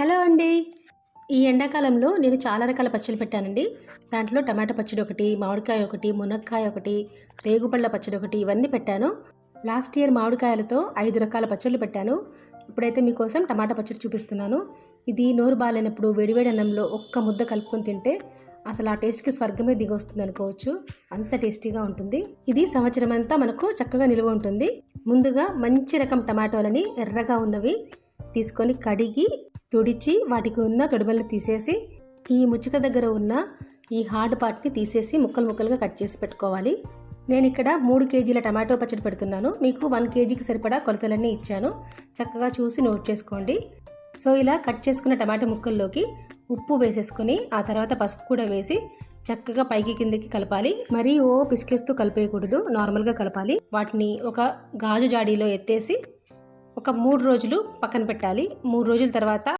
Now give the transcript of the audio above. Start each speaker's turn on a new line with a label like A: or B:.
A: Hello అండి. ఈ ఎండాకాలంలో నేను చాలా రకాల పచ్చళ్ళు పెట్టానండి. దాంట్లో టమాటా పచ్చడి ఒకటి మామిడికాయ ఒకటి మునక్కాయ ఒకటి రేగుపళ్ళ పచ్చడి ఒకటి ఇవన్నీ పెట్టాను. లాస్ట్ ఇయర్ మామిడికాయలతో ఐదు రకాల పచ్చళ్ళు పెట్టాను. ఇప్పుడైతే మీకోసం టమాటా పచ్చడి చూపిస్తున్నాను. ఇది నోరు బాగాలేనప్పుడు వేడివేడి అన్నంలో ఒక్క ముద్ద కలుపుకొని తింటే అసలు ఆ టేస్ట్కి స్వర్గమే దిగొస్తుంది అనుకోవచ్చు అంత టేస్టీగా ఉంటుంది. ఇది సంవత్సరం అంతా మనకు చక్కగా నిల్వ ఉంటుంది. ముందుగా మంచి రకం టమాటోలని ఎర్రగా ఉన్నవి తీసుకొని కడిగి తుడిచి వాటికి ఉన్న తొడిమల్ని తీసేసి ఈ ముచ్చుక దగ్గర ఉన్న ఈ హార్డ్ పార్ట్ని తీసేసి ముక్కలు ముక్కలుగా కట్ చేసి పెట్టుకోవాలి. నేను ఇక్కడ మూడు కేజీల టమాటో పచ్చడి పెడుతున్నాను. మీకు వన్ కేజీకి సరిపడా కొలతలన్నీ ఇచ్చాను. చక్కగా చూసి నోట్ చేసుకోండి. సో ఇలా కట్ చేసుకున్న టమాటో ముక్కల్లోకి ఉప్పు వేసేసుకొని ఆ తర్వాత పసుపు కూడా వేసి చక్కగా పైకి కిందకి కలపాలి. మరీ ఓ పిసికేస్తూ కలిపేయకూడదు. నార్మల్గా కలపాలి. వాటిని ఒక గాజు జాడీలో ఎత్తేసి ఒక మూడు రోజులు పక్కన పెట్టాలి. మూడు రోజుల తర్వాత